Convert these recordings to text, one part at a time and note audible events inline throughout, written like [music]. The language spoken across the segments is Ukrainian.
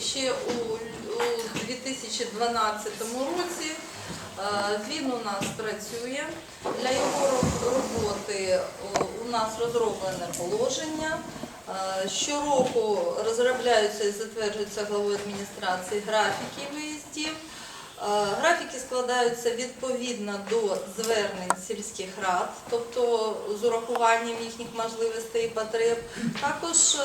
ще у, у 2012 році. Е, Він у нас працює. Для його роботи у нас розроблене положення. Е, Щороку розробляються і затверджуються главою адміністрації графіки виїздів. Е, Графіки складаються відповідно до звернень сільських рад, тобто з урахуванням їхніх можливостей і потреб. Також е,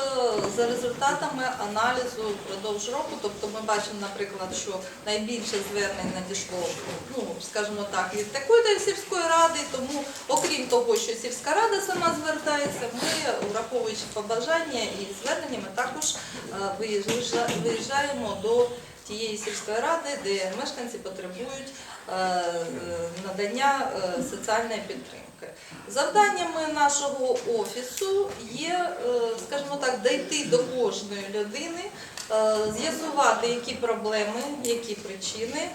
за результатами аналізу впродовж року, тобто ми бачимо, наприклад, що найбільше звернень надійшло, ну скажімо так, від такої сільської ради. Тому, окрім того, що сільська рада сама звертається, ми, враховуючи побажання і звернення, ми також е, виїжджаємо до тієї сільської ради, де мешканці потребують е, е, надання е, соціальної підтримки. Завданнями нашого офісу є, скажімо так, дійти до кожної людини, з'ясувати, які проблеми, які причини,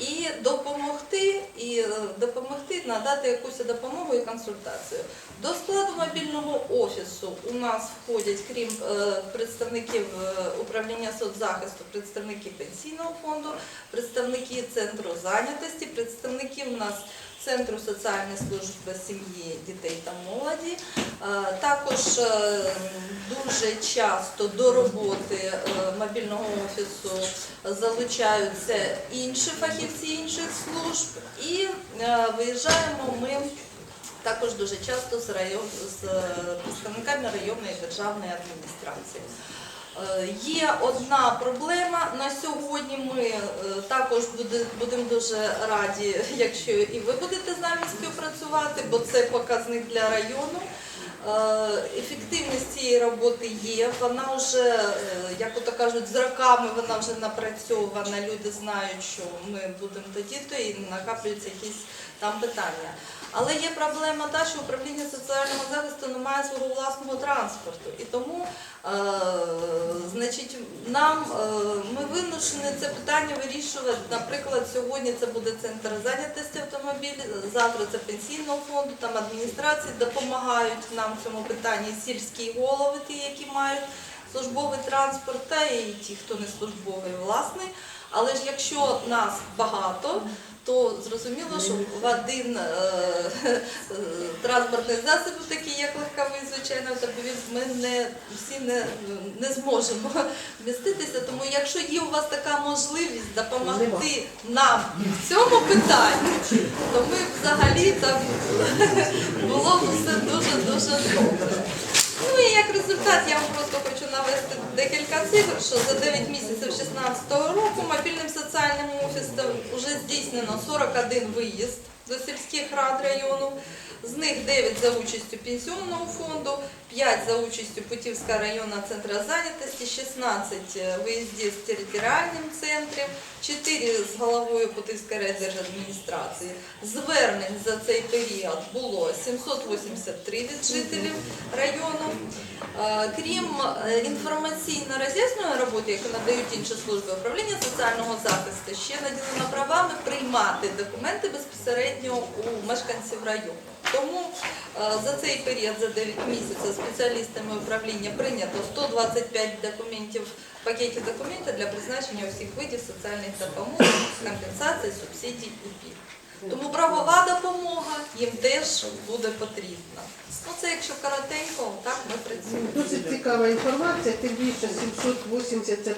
і допомогти, і е, допомогти надати якусь допомогу і консультацію. До складу мобільного офісу у нас входять, крім е, представників е, управління соцзахисту, представники пенсійного фонду, представники центру зайнятості, представники у нас Центру соціальної служби сім'ї, дітей та молоді. Е, Також е, дуже часто до роботи е, мобільного офісу залучаються інші фахівці інших служб і виїжджаємо ми також дуже часто з, район, з представниками районної державної адміністрації. Е, Є одна проблема на сьогодні. Ми е, також будемо дуже раді, [laughs] якщо і ви будете з нами співпрацювати, бо це показник для району. Е, Ефективність цієї роботи є. Вона вже, е, як ото кажуть, з роками вона вже напрацьована. Люди знають, що ми будемо тоді, то і накаплюються якісь там питання. Але є проблема та, що управління соціального захисту не має свого власного транспорту. І тому е, значить, нам е, ми вимушені це питання вирішувати. Наприклад, сьогодні це буде центр зайнятості автомобілів, завтра це пенсійного фонду, там адміністрації допомагають нам цьому питанні сільські голови, ті, які мають службовий транспорт, та і ті, хто не службовий власний. Але ж якщо нас багато, то зрозуміло, що в один е, е, транспортний засіб, такий як легковий, звичайно, ми не всі не, не зможемо вміститися. Тому якщо є у вас така можливість допомогти нам в цьому питанні, то ми взагалі там [laughs] було б все дуже дуже добре. Ну і як результат я вам просто хочу навести декілька цифр, що за 9 місяців 2016 року мобільним соціальним офісом вже здійснено 41 виїзд до сільських рад району. Них 9 за участю пенсіонного фонду, 5 за участю Путівського районного центру зайнятості, 16 виїздів з територіальним центром, 4 з головою Путівської райдержадміністрації. Звернень за цей період було 783 від жителів району. Е, Крім е, інформаційно-роз'яснювальної роботи, яку надають інші служби управління соціального захисту, ще наділено правами приймати документи безпосередньо у мешканців району. Тому е, за цей період, за 9 місяців, спеціалістами управління прийнято 125 документів, пакетів документів для призначення усіх видів соціальних допомог, компенсацій, субсидій і пільг. Тому правова допомога їм теж буде потрібна. Ну це якщо коротенько, так ми працюємо. Досить цікава інформація, тим більше 780 це